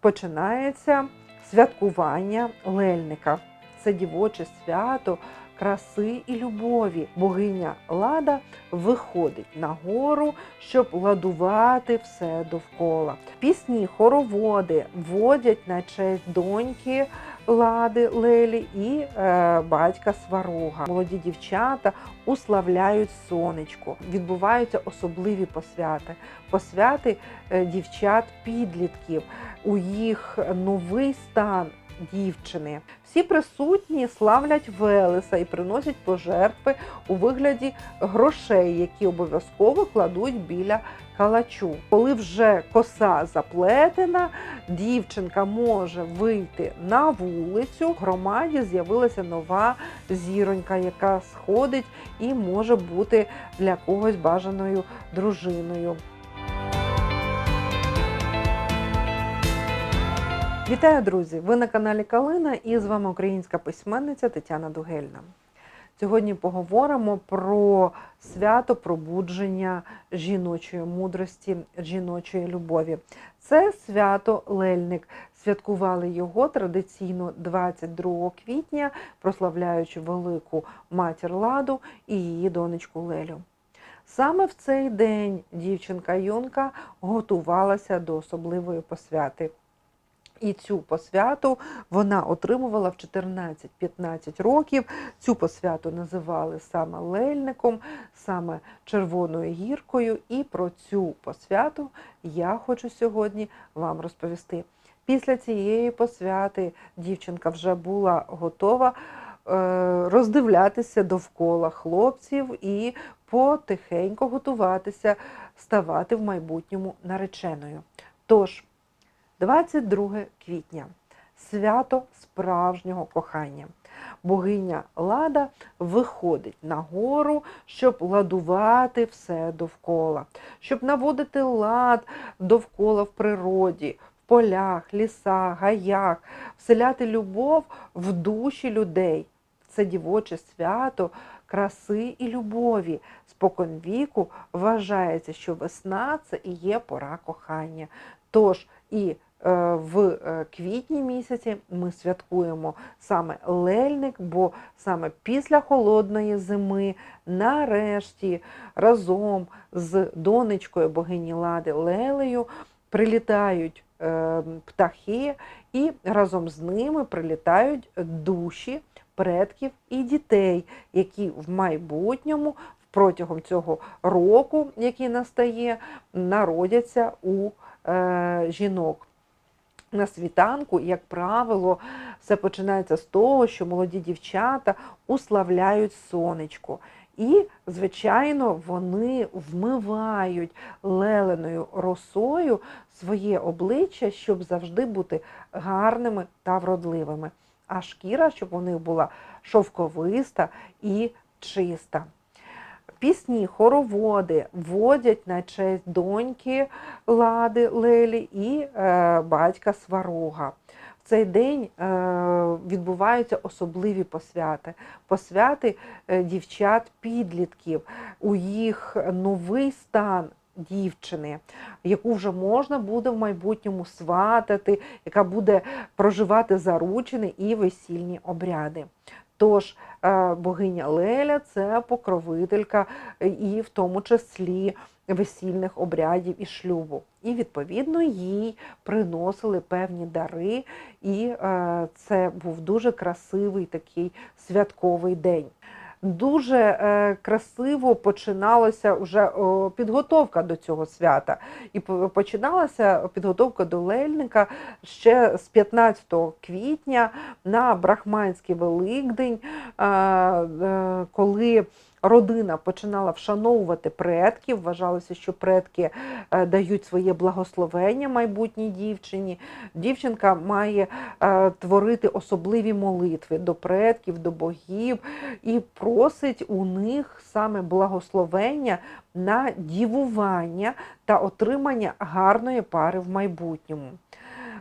починається святкування лельника. Це дівоче свято краси і любові. Богиня Лада виходить на гору, щоб ладувати все довкола. Пісні, хороводи водять на честь доньки Лади Лелі і е, батька Сварога. Молоді дівчата уславляють сонечко. Відбуваються особливі посвяти. Посвяти е, дівчат-підлітків у їх новий стан дівчини. Всі присутні славлять Велеса і приносять пожертви у вигляді грошей, які обов'язково кладуть біля калачу. Коли вже коса заплетена, дівчинка може вийти на вулицю. В громаді з'явилася нова зіронька, яка сходить і може бути для когось бажаною дружиною. Вітаю, друзі! Ви на каналі Калина і з вами українська письменниця Тетяна Дугельна. Сьогодні поговоримо про свято пробудження жіночої мудрості, жіночої любові. Це свято Лельник. Святкували його традиційно 22 квітня, прославляючи велику матір Ладу і її донечку Лелю. Саме в цей день дівчинка Юнка готувалася до особливої посвяти. І цю посвяту вона отримувала в 14-15 років. Цю посвяту називали саме лельником, саме червоною гіркою. І про цю посвяту я хочу сьогодні вам розповісти. Після цієї посвяти дівчинка вже була готова е, роздивлятися довкола хлопців і потихеньку готуватися ставати в майбутньому нареченою. Тож, 22 квітня свято справжнього кохання. Богиня Лада виходить на гору, щоб ладувати все довкола, щоб наводити лад довкола в природі, в полях, лісах, гаях, вселяти любов в душі людей. Це дівоче свято краси і любові. Споконвіку вважається, що весна це і є пора кохання. Тож і в е, квітні місяці ми святкуємо саме лельник, бо саме після холодної зими, нарешті, разом з донечкою богині Лади Лелею прилітають е, птахи, і разом з ними прилітають душі предків і дітей, які в майбутньому протягом цього року, який настає, народяться у е, жінок. На світанку, як правило, все починається з того, що молоді дівчата уславляють сонечко. І, звичайно, вони вмивають леленою росою своє обличчя, щоб завжди бути гарними та вродливими. А шкіра, щоб у них була шовковиста і чиста. Пісні, хороводи водять на честь доньки Лади Лелі і е, батька Сварога. В цей день е, відбуваються особливі посвяти. Посвяти е, дівчат-підлітків у їх новий стан. Дівчини, яку вже можна буде в майбутньому сватати, яка буде проживати заручини і весільні обряди. Тож е, богиня Леля це покровителька і в тому числі весільних обрядів і шлюбу. І, відповідно, їй приносили певні дари, і е, це був дуже красивий такий святковий день. Дуже е, красиво починалася вже підготовка до цього свята. І починалася підготовка до Лельника ще з 15 квітня на Брахманський Великдень, е, коли родина починала вшановувати предків, вважалося, що предки е, дають своє благословення майбутній дівчині. Дівчинка має е, творити особливі молитви до предків, до богів і просить у них саме благословення на дівування та отримання гарної пари в майбутньому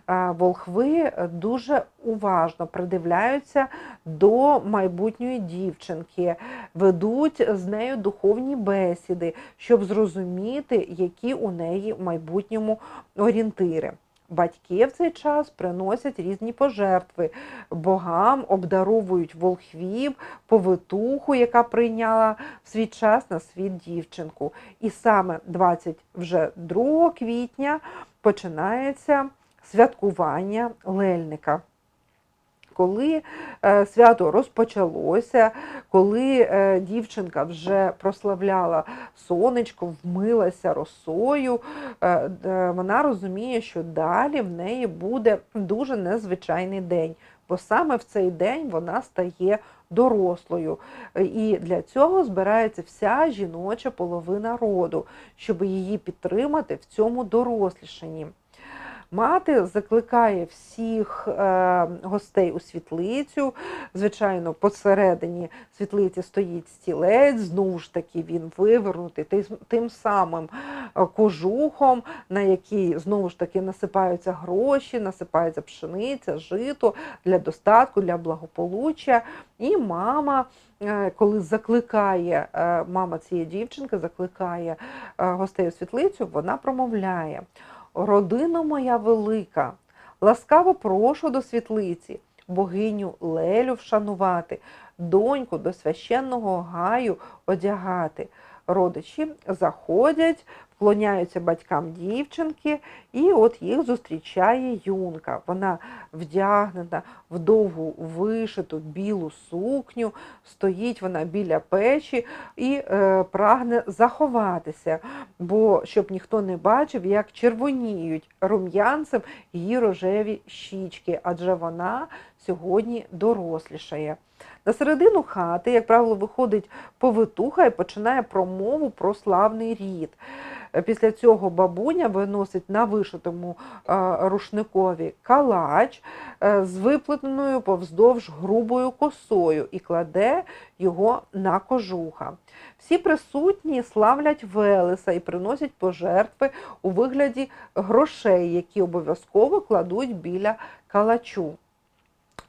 волхви дуже уважно придивляються до майбутньої дівчинки, ведуть з нею духовні бесіди, щоб зрозуміти, які у неї в майбутньому орієнтири. батьки в цей час приносять різні пожертви богам, обдаровують волхвів, повитуху, яка прийняла в свій час на світ дівчинку. І саме 22 квітня починається святкування лельника. Коли е, свято розпочалося, коли е, дівчинка вже прославляла сонечко, вмилася росою, е, вона розуміє, що далі в неї буде дуже незвичайний день, бо саме в цей день вона стає дорослою. І для цього збирається вся жіноча половина роду, щоб її підтримати в цьому дорослішанні. Мати закликає всіх е, гостей у світлицю. Звичайно, посередині світлиці стоїть стілець, знову ж таки він вивернутий тим, самим е, кожухом, на який знову ж таки насипаються гроші, насипається пшениця, жито для достатку, для благополуччя. І мама, е, коли закликає, мама цієї дівчинки закликає гостей у світлицю, вона промовляє. Родино моя велика, ласкаво прошу до світлиці, богиню Лелю вшанувати, доньку до священного гаю одягати. Родичі заходять, вклоняються батькам дівчинки, і от їх зустрічає юнка. Вона вдягнена в довгу вишиту білу сукню, стоїть вона біля печі і е, прагне заховатися, бо щоб ніхто не бачив, як червоніють рум'янцем її рожеві щічки, адже вона сьогодні дорослішає. На середину хати, як правило, виходить повитуха і починає промову про славний рід. Е, Після цього бабуня виносить на вишитому е, рушникові калач е, з виплетеною повздовж грубою косою і кладе його на кожуха. Всі присутні славлять Велеса і приносять пожертви у вигляді грошей, які обов'язково кладуть біля калачу.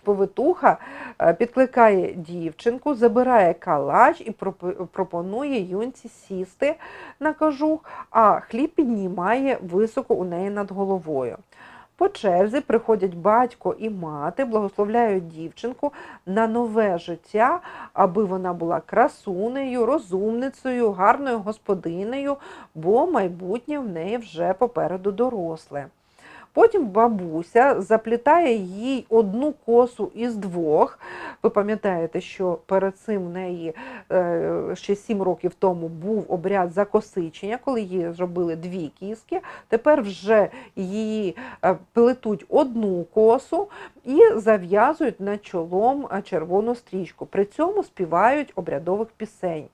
Повитуха е, підкликає дівчинку, забирає калач і пропонує юнці сісти на кожух, а хліб піднімає високо у неї над головою. По черзі приходять батько і мати, благословляють дівчинку на нове життя, аби вона була красунею, розумницею, гарною господинею, бо майбутнє в неї вже попереду доросле. Потім бабуся заплітає їй одну косу із двох. Ви пам'ятаєте, що перед цим в неї е, ще сім років тому був обряд закосичення, коли їй зробили дві кіски. Тепер вже її е, плетуть одну косу і зав'язують над чолом е, червону стрічку. При цьому співають обрядових пісень.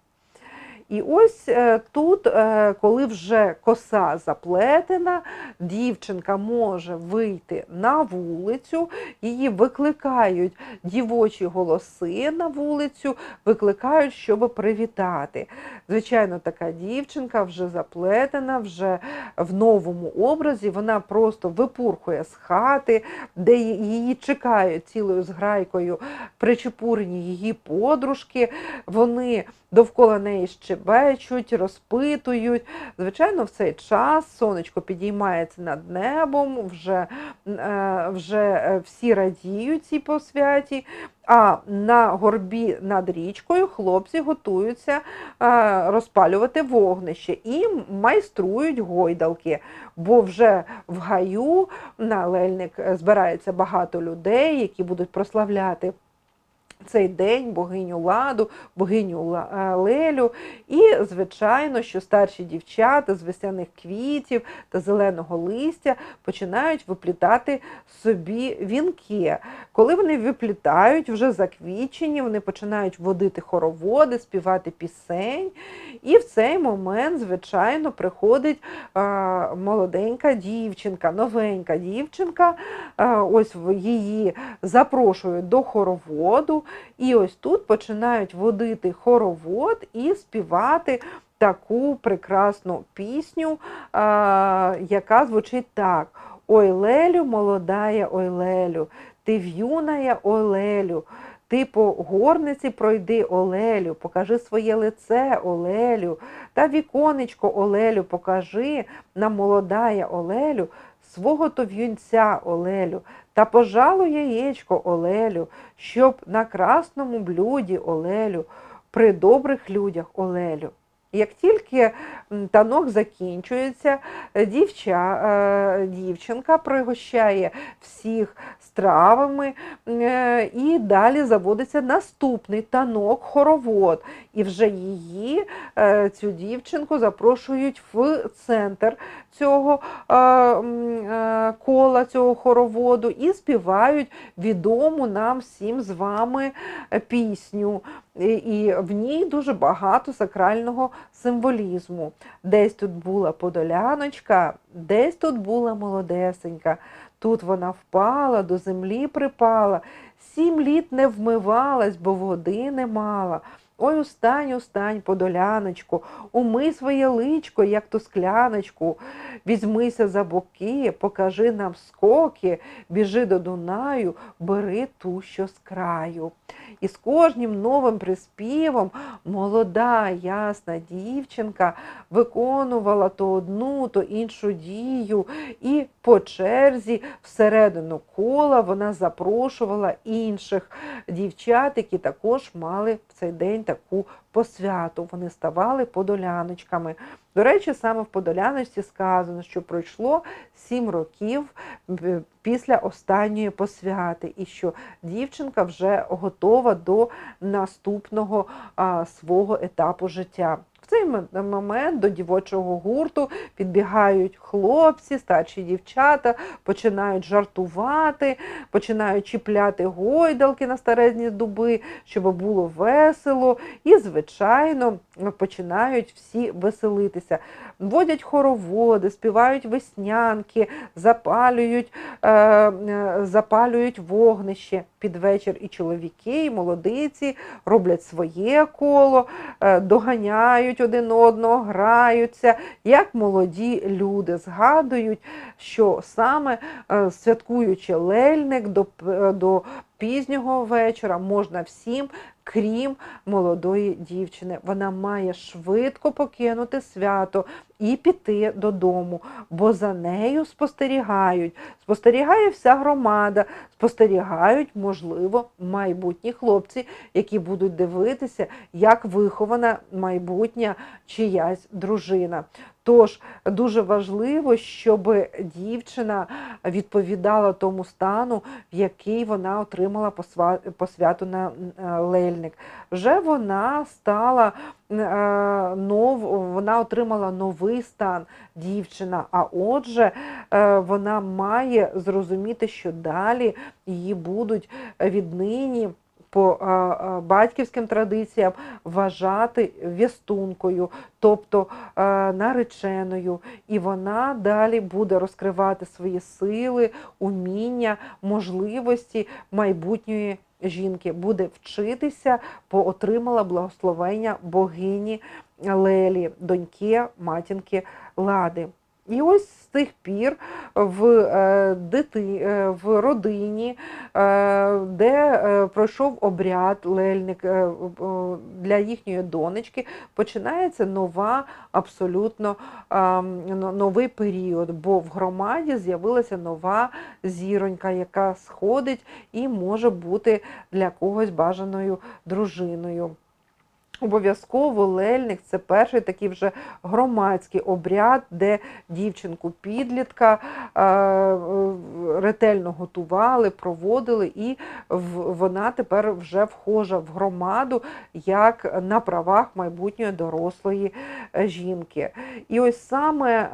І ось е, тут, е, коли вже коса заплетена, дівчинка може вийти на вулицю, її викликають дівочі голоси на вулицю, викликають, щоб привітати. Звичайно, така дівчинка вже заплетена, вже в новому образі, вона просто випурхує з хати, де її чекають цілою зграйкою причепурені її подружки. Вони довкола неї щебечуть, розпитують. Звичайно, в цей час сонечко підіймається над небом, вже, е, вже е, всі радіють цій посвяті. А на горбі над річкою хлопці готуються е, розпалювати вогнище і майструють гойдалки, бо вже в гаю на лельник збирається багато людей, які будуть прославляти цей день богиню ладу, богиню е, Лелю. І, звичайно, що старші дівчата з весняних квітів та зеленого листя починають виплітати собі вінки. Коли вони виплітають, вже заквічені, вони починають водити хороводи, співати пісень. І в цей момент, звичайно, приходить е, молоденька дівчинка, новенька дівчинка. Е, ось її запрошують до хороводу. І ось тут починають водити хоровод і співати таку прекрасну пісню, яка звучить так: Ой, Лелю, молодая, ой, Лелю, ти в'юная, ой, Лелю. Ти по горниці пройди Олелю, покажи своє лице Олелю, та віконечко Олелю покажи, нам молодая Олелю свого то в'юнця Олелю, та пожалуй яєчко Олелю, щоб на красному блюді Олелю, при добрих людях Олелю. Як тільки танок закінчується, дівча, е, дівчинка пригощає всіх стравами, е, і далі заводиться наступний танок, хоровод. І вже її, е, цю дівчинку, запрошують в центр цього е, кола, цього хороводу, і співають відому нам всім з вами пісню. І в ній дуже багато сакрального символізму. Десь тут була подоляночка, десь тут була молодесенька. Тут вона впала, до землі припала, сім літ не вмивалась, бо води не мала. Ой, устань, устань, подоляночку, умий своє личко, як ту скляночку. Візьмися за боки, покажи нам скоки, біжи до Дунаю, бери ту, що з краю. І з кожним новим приспівом молода, ясна дівчинка виконувала то одну, то іншу дію, і по черзі всередину кола вона запрошувала інших дівчат, які також мали в цей день таку посвяту. Вони ставали подоляночками. До речі, саме в Подоляночці сказано, що пройшло сім років е, після останньої посвяти, і що дівчинка вже готова до наступного свого етапу життя. Цей момент до дівочого гурту підбігають хлопці, старші дівчата, починають жартувати, починають чіпляти гойдалки на старезні дуби, щоб було весело, і, звичайно, починають всі веселитися. Водять хороводи, співають веснянки, запалюють, е, е, запалюють вогнище під вечір. І чоловіки, і молодиці роблять своє коло, е, доганяють один одного, граються, як молоді люди, згадують, що саме е, святкуючи лельник до, до пізнього вечора можна всім, крім молодої дівчини. Вона має швидко покинути свято і піти додому, бо за нею спостерігають. Спостерігає вся громада, спостерігають, можливо, майбутні хлопці, які будуть дивитися, як вихована майбутня чиясь дружина. Тож дуже важливо, щоб дівчина відповідала тому стану, в який вона отримала посвяту на е, лельник. Вже вона стала е, нов, вона отримала новий стан дівчина. А отже, е, вона має зрозуміти, що далі її будуть віднині. По батьківським традиціям вважати вістункою, тобто нареченою, і вона далі буде розкривати свої сили, уміння, можливості майбутньої жінки, буде вчитися, бо отримала благословення богині Лелі, доньки матінки Лади. І ось з тих пір в, е, дити, е, в родині, е, де пройшов обряд лельник для їхньої донечки, починається нова, абсолютно новий період, бо в громаді з'явилася нова зіронька, яка сходить і може бути для когось бажаною дружиною. Обов'язково лельник це перший такий вже громадський обряд, де дівчинку підлітка е, ретельно готували, проводили, і вона тепер вже вхожа в громаду як на правах майбутньої дорослої е, жінки. І ось саме е,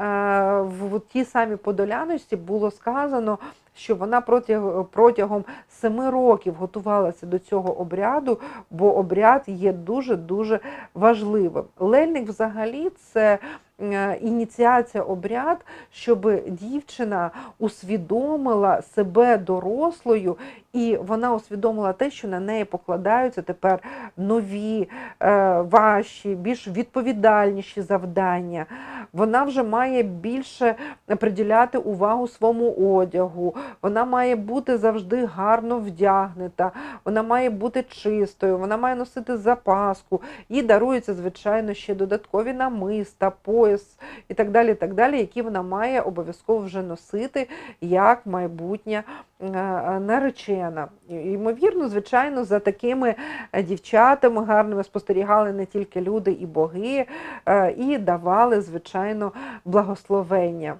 в тій самій Подоляночці було сказано, що вона протягом, протягом семи років готувалася до цього обряду, бо обряд є дуже-дуже важливим. Лельник взагалі це е, ініціація обряд, щоб дівчина усвідомила себе дорослою, і вона усвідомила те, що на неї покладаються тепер нові, е, важчі, більш відповідальніші завдання. Вона вже має більше приділяти увагу своєму одягу, вона має бути завжди гарно вдягнута, вона має бути чистою, вона має носити запаску. Їй даруються, звичайно, ще додаткові намиста, пояс. і так далі, і так далі, які вона має обов'язково вже носити як майбутня е, наречена. Ймовірно, звичайно, за такими е, дівчатами гарними спостерігали не тільки люди і боги, е, і давали, звичайно, благословення.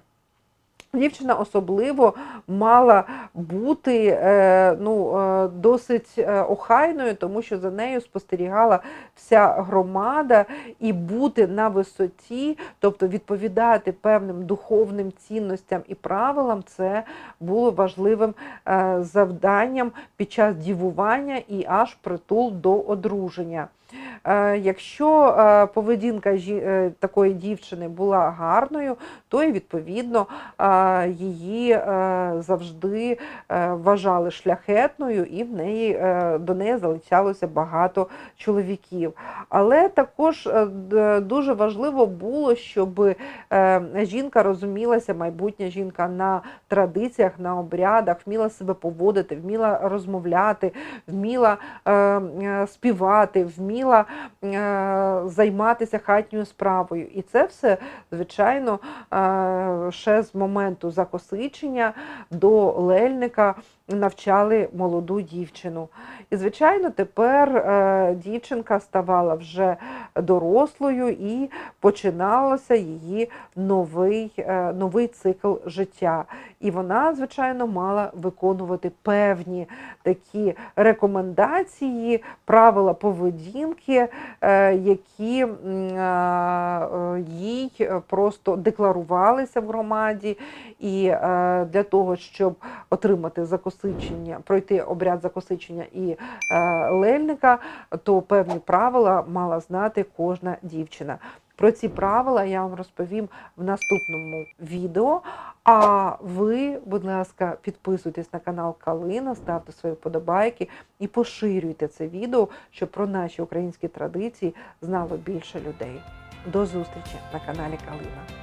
Дівчина особливо мала бути е, ну, е, досить е, охайною, тому що за нею спостерігала вся громада, і бути на висоті, тобто відповідати певним духовним цінностям і правилам, це було важливим завданням під час дівування і аж притул до одруження. Е, Якщо е, поведінка е, такої дівчини була гарною, то і відповідно її завжди вважали шляхетною, і в неї до неї залучалося багато чоловіків. Але також дуже важливо було, щоб жінка розумілася, майбутня жінка на традиціях, на обрядах, вміла себе поводити, вміла розмовляти, вміла співати, вміла е, займатися хатньою справою. І це все, звичайно, е, ще з моменту закосичення до лельника навчали молоду дівчину. І, звичайно, тепер е, дівчинка ставала вже дорослою і починалося її новий, новий цикл життя. І вона, звичайно, мала виконувати певні такі рекомендації, правила поведінки, е, які е, е, їй просто декларувалися в громаді. І для того, щоб отримати закосичення, пройти обряд закосичення і лельника, то певні правила мала знати кожна дівчина. Про ці правила я вам розповім в наступному відео. А ви, будь ласка, підписуйтесь на канал Калина, ставте свої вподобайки і поширюйте це відео, щоб про наші українські традиції знало більше людей. До зустрічі на каналі Калина.